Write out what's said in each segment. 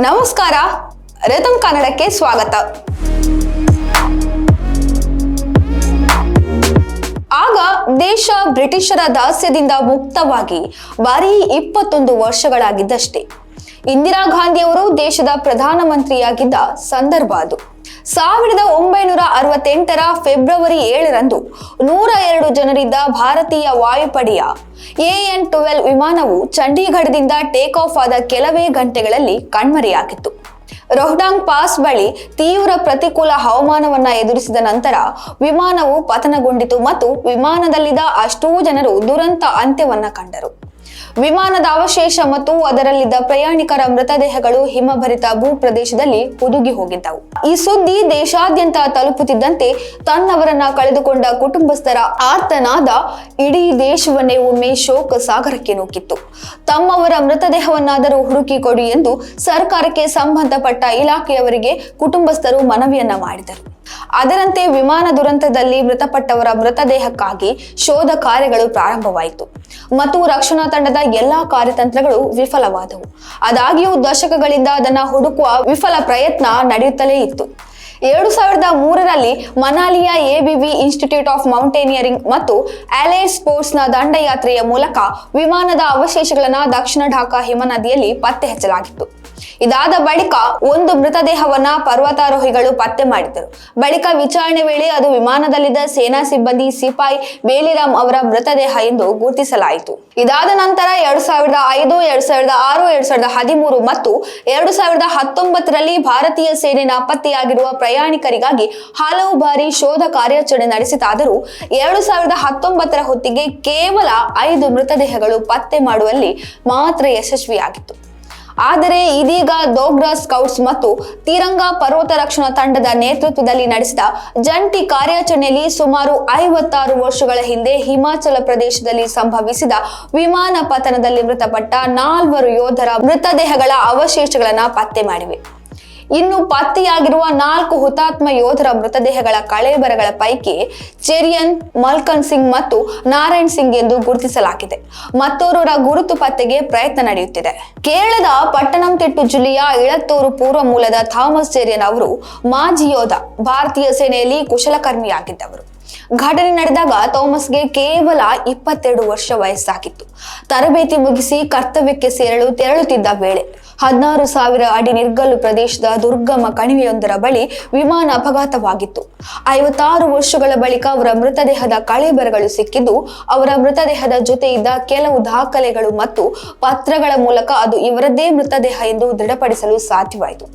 ನಮಸ್ಕಾರ. ರತಂ ಕನ್ನಡಕ್ಕೆ ಸ್ವಾಗತ. ಆಗ ದೇಶ ಬ್ರಿಟಿಷರ ದಾಸ್ಯದಿಂದ ಮುಕ್ತವಾಗಿ ಬರೀ ಇಪ್ಪತ್ತೊಂದು ವರ್ಷಗಳಾಗಿದ್ದಷ್ಟೇ. ಇಂದಿರಾ ಗಾಂಧಿಯವರು ದೇಶದ ಪ್ರಧಾನಮಂತ್ರಿಯಾಗಿದ್ದ ಸಂದರ್ಭ ಅದು. ಸಾವಿರದ ಒಂಬೈನೂರ ಅರವತ್ತೆಂಟರ ಫೆಬ್ರವರಿ ಏಳರಂದು ನೂರ ಎರಡು ಜನರಿದ್ದ ಭಾರತೀಯ ವಾಯುಪಡೆಯ ಎಎನ್ ಟ್ವೆಲ್ ವಿಮಾನವು ಚಂಡೀಗಢದಿಂದ ಟೇಕ್ ಆಫ್ ಆದ ಕೆಲವೇ ಗಂಟೆಗಳಲ್ಲಿ ಕಣ್ಮರೆಯಾಗಿತ್ತು. ರೋಹ್ಡಾಂಗ್ ಪಾಸ್ ಬಳಿ ತೀವ್ರ ಪ್ರತಿಕೂಲ ಹವಾಮಾನವನ್ನ ಎದುರಿಸಿದ ನಂತರ ವಿಮಾನವು ಪತನಗೊಂಡಿತು ಮತ್ತು ವಿಮಾನದಲ್ಲಿದ್ದ ಅಷ್ಟೂ ಜನರು ದುರಂತ ಅಂತ್ಯವನ್ನ ಕಂಡರು. ವಿಮಾನದ ಅವಶೇಷ ಮತ್ತು ಅದರಲ್ಲಿದ್ದ ಪ್ರಯಾಣಿಕರ ಮೃತದೇಹಗಳು ಹಿಮಭರಿತ ಭೂಪ್ರದೇಶದಲ್ಲಿ ಹುದುಗಿ ಹೋಗಿದ್ದವು. ಈ ಸುದ್ದಿ ದೇಶಾದ್ಯಂತ ತಲುಪುತ್ತಿದ್ದಂತೆ ತನ್ನವರನ್ನ ಕಳೆದುಕೊಂಡ ಕುಟುಂಬಸ್ಥರ ಆರ್ತನಾದ ಇಡೀ ದೇಶವನ್ನೇ ಒಮ್ಮೆ ಶೋಕ ಸಾಗರಕ್ಕೆ ನೂಕಿತ್ತು. ತಮ್ಮವರ ಮೃತದೇಹವನ್ನಾದರೂ ಹುಡುಕಿ ಕೊಡಿ ಎಂದು ಸರ್ಕಾರಕ್ಕೆ ಸಂಬಂಧಪಟ್ಟ ಇಲಾಖೆಯವರಿಗೆ ಕುಟುಂಬಸ್ಥರು ಮನವಿಯನ್ನ ಮಾಡಿದರು. ಅದರಂತೆ ವಿಮಾನ ದುರಂತದಲ್ಲಿ ಮೃತಪಟ್ಟವರ ಮೃತದೇಹಕ್ಕಾಗಿ ಶೋಧ ಕಾರ್ಯಗಳು ಪ್ರಾರಂಭವಾಯಿತು. ಮತ್ತು ರಕ್ಷಣಾ ತಂಡದ ಎಲ್ಲಾ ಕಾರ್ಯತಂತ್ರಗಳು ವಿಫಲವಾದವು. ಆದಾಗ್ಯೂ ದಶಕಗಳಿಂದ ಅದನ್ನ ಹುಡುಕುವ ವಿಫಲ ಪ್ರಯತ್ನ ನಡೆಯುತ್ತಲೇ ಇತ್ತು. ಎರಡು ಸಾವಿರದ ಮೂರರಲ್ಲಿ ಮನಾಲಿಯ ಎಬಿವಿ ಇನ್ಸ್ಟಿಟ್ಯೂಟ್ ಆಫ್ ಮೌಂಟೇನಿಯರಿಂಗ್ ಮತ್ತು ಅಲೈಡ್ ಸ್ಪೋರ್ಟ್ಸ್ನ ದಂಡಯಾತ್ರೆಯ ಮೂಲಕ ವಿಮಾನದ ಅವಶೇಷಗಳನ್ನ ದಕ್ಷಿಣ ಢಾಕಾ ಹಿಮನದಿಯಲ್ಲಿ ಪತ್ತೆ ಹಚ್ಚಲಾಗಿತ್ತು. ಇದಾದ ಬಳಿಕ ಒಂದು ಮೃತದೇಹವನ್ನ ಪರ್ವತಾರೋಹಿಗಳು ಪತ್ತೆ ಮಾಡಿದರು ಬಳಿಕ ವಿಚಾರಣೆ ವೇಳೆ ಅದು ವಿಮಾನದಲ್ಲಿದ್ದ ಸೇನಾ ಸಿಬ್ಬಂದಿ ಸಿಪಾಯಿ ಬೇಲಿರಾಮ್ ಅವರ ಮೃತದೇಹ ಎಂದು ಗುರುತಿಸಲಾಯಿತು. ಇದಾದ ನಂತರ ಎರಡ್ ಸಾವಿರದ ಐದು, ಎರಡ್ ಸಾವಿರದ ಆರು, ಎರಡ್ ಸಾವಿರದ ಹದಿಮೂರು ಮತ್ತು ಎರಡು ಸಾವಿರದ ಹತ್ತೊಂಬತ್ತರಲ್ಲಿ ಭಾರತೀಯ ಸೇನೆ ನಾಪತ್ತೆಯಾಗಿರುವ ಪ್ರಯಾಣಿಕರಿಗಾಗಿ ಹಲವು ಬಾರಿ ಶೋಧ ಕಾರ್ಯಾಚರಣೆ ನಡೆಸಿತಾದರೂ ಎರಡು ಸಾವಿರದ ಹತ್ತೊಂಬತ್ತರ ಹೊತ್ತಿಗೆ ಕೇವಲ ಐದು ಮೃತದೇಹಗಳು ಪತ್ತೆ ಮಾಡುವಲ್ಲಿ ಮಾತ್ರ ಯಶಸ್ವಿಯಾಗಿತ್ತು. ಆದರೆ ಇದೀಗ ದೋಗ್ರಾ ಸ್ಕೌಟ್ಸ್ ಮತ್ತು ತಿರಂಗ ಪರ್ವತ ರಕ್ಷಣಾ ತಂಡದ ನೇತೃತ್ವದಲ್ಲಿ ನಡೆಸಿದ ಜಂಟಿ ಕಾರ್ಯಾಚರಣೆಯಲ್ಲಿ ಸುಮಾರು ಐವತ್ತಾರು ವರ್ಷಗಳ ಹಿಂದೆ ಹಿಮಾಚಲ ಪ್ರದೇಶದಲ್ಲಿ ಸಂಭವಿಸಿದ ವಿಮಾನ ಪತನದಲ್ಲಿ ಮೃತಪಟ್ಟ ನಾಲ್ವರು ಯೋಧರ ಮೃತದೇಹಗಳ ಅವಶೇಷಗಳನ್ನ ಪತ್ತೆ ಮಾಡಿವೆ. ಇನ್ನು ಪತ್ತೆಯಾಗಿರುವ ನಾಲ್ಕು ಹುತಾತ್ಮ ಯೋಧರ ಮೃತದೇಹಗಳ ಕಳೇಬರಗಳ ಪೈಕಿ ಚೆರಿಯನ್, ಮಲ್ಕನ್ ಸಿಂಗ್ ಮತ್ತು ನಾರಾಯಣ್ ಸಿಂಗ್ ಎಂದು ಗುರುತಿಸಲಾಗಿದೆ. ಮತ್ತೋರ್ವರ ಗುರುತು ಪತ್ತೆಗೆ ಪ್ರಯತ್ನ ನಡೆಯುತ್ತಿದೆ. ಕೇರಳದ ಪಟ್ಟಣಂತಿಟ್ಟು ಜಿಲ್ಲೆಯ ಇಳತ್ತೂರು ಪೂರ್ವ ಮೂಲದ ಥಾಮಸ್ ಚೆರಿಯನ್ ಅವರು ಮಾಜಿ ಯೋಧ, ಭಾರತೀಯ ಸೇನೆಯಲ್ಲಿ ಕುಶಲಕರ್ಮಿಯಾಗಿದ್ದವರು. ಘಟನೆ ನಡೆದಾಗ ಥಾಮಸ್ಗೆ ಕೇವಲ ಇಪ್ಪತ್ತೆರಡು ವರ್ಷ ವಯಸ್ಸಾಗಿತ್ತು. ತರಬೇತಿ ಮುಗಿಸಿ ಕರ್ತವ್ಯಕ್ಕೆ ಸೇರಲು ತೆರಳುತ್ತಿದ್ದ ವೇಳೆ ಹದಿನಾರು ಸಾವಿರ ಅಡಿ ನಿರ್ಗಲ್ಲು ಪ್ರದೇಶದ ದುರ್ಗಮ ಕಣಿವೆಯೊಂದರ ಬಳಿ ವಿಮಾನ ಅಪಘಾತವಾಗಿತ್ತು. ಐವತ್ತಾರು ವರ್ಷಗಳ ಬಳಿಕ ಅವರ ಮೃತದೇಹದ ಕಳೆಬರಗಳು ಸಿಕ್ಕಿದ್ದು, ಅವರ ಮೃತದೇಹದ ಜೊತೆ ಇದ್ದ ಕೆಲವು ದಾಖಲೆಗಳು ಮತ್ತು ಪತ್ರಗಳ ಮೂಲಕ ಅದು ಇವರದ್ದೇ ಮೃತದೇಹ ಎಂದು ದೃಢಪಡಿಸಲು ಸಾಧ್ಯವಾಯಿತು.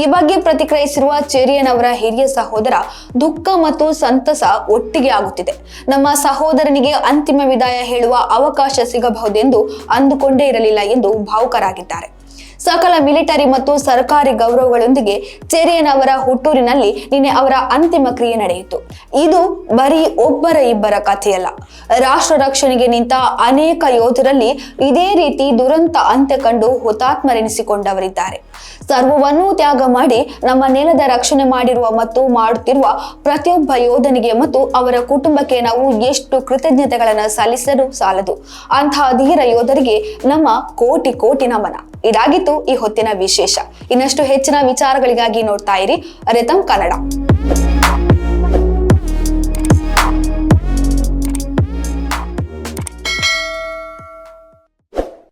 ಈ ಬಗ್ಗೆ ಪ್ರತಿಕ್ರಿಯಿಸಿರುವ ಚೆರಿಯನ್ ಅವರ ಹಿರಿಯ ಸಹೋದರ ದುಃಖ ಮತ್ತು ಸಂತಸ ಒಟ್ಟಿಗೆ ಆಗುತ್ತಿದೆ. ನಮ್ಮ ಸಹೋದರನಿಗೆ ಅಂತಿಮ ವಿದಾಯ ಹೇಳುವ ಅವಕಾಶ ಸಿಗಬಹುದೆಂದು ಅಂದುಕೊಂಡೇ ಇರಲಿಲ್ಲ ಎಂದು ಭಾವುಕರಾಗಿದ್ದಾರೆ. ಸಕಲ ಮಿಲಿಟರಿ ಮತ್ತು ಸರ್ಕಾರಿ ಗೌರವಗಳೊಂದಿಗೆ ಚೆರಿಯನ್ ಅವರ ಹುಟ್ಟೂರಿನಲ್ಲಿ ನಿನ್ನೆ ಅವರ ಅಂತಿಮ ಕ್ರಿಯೆ ನಡೆಯಿತು. ಇದು ಬರೀ ಒಬ್ಬರ ಇಬ್ಬರ ಕಥೆಯಲ್ಲ. ರಾಷ್ಟ್ರ ರಕ್ಷಣೆಗೆ ನಿಂತ ಅನೇಕ ಯೋಧರಲ್ಲಿ ಇದೇ ರೀತಿ ದುರಂತ ಅಂತ್ಯ ಕಂಡು ಹುತಾತ್ಮರೆನಿಸಿಕೊಂಡವರಿದ್ದಾರೆ. ಸರ್ವವನ್ನೂ ತ್ಯಾಗ ಮಾಡಿ ನಮ್ಮ ನೆಲದ ರಕ್ಷಣೆ ಮಾಡಿರುವ ಮತ್ತು ಮಾಡುತ್ತಿರುವ ಪ್ರತಿಯೊಬ್ಬ ಯೋಧನಿಗೆ ಮತ್ತು ಅವರ ಕುಟುಂಬಕ್ಕೆ ನಾವು ಎಷ್ಟು ಕೃತಜ್ಞತೆಗಳನ್ನು ಸಲ್ಲಿಸಲು ಸಾಲದು. ಅಂತಹ ಧೀರ ಯೋಧರಿಗೆ ನಮ್ಮ ಕೋಟಿ ಕೋಟಿ ನಮನ. ಇದಾಗಿತ್ತು ಈ ಹೊತ್ತಿನ ವಿಶೇಷ. ಇನ್ನಷ್ಟು ಹೆಚ್ಚಿನ ವಿಚಾರಗಳಿಗಾಗಿ ನೋಡ್ತಾ ಇರಿ, ರಿತಂ ಕನ್ನಡ.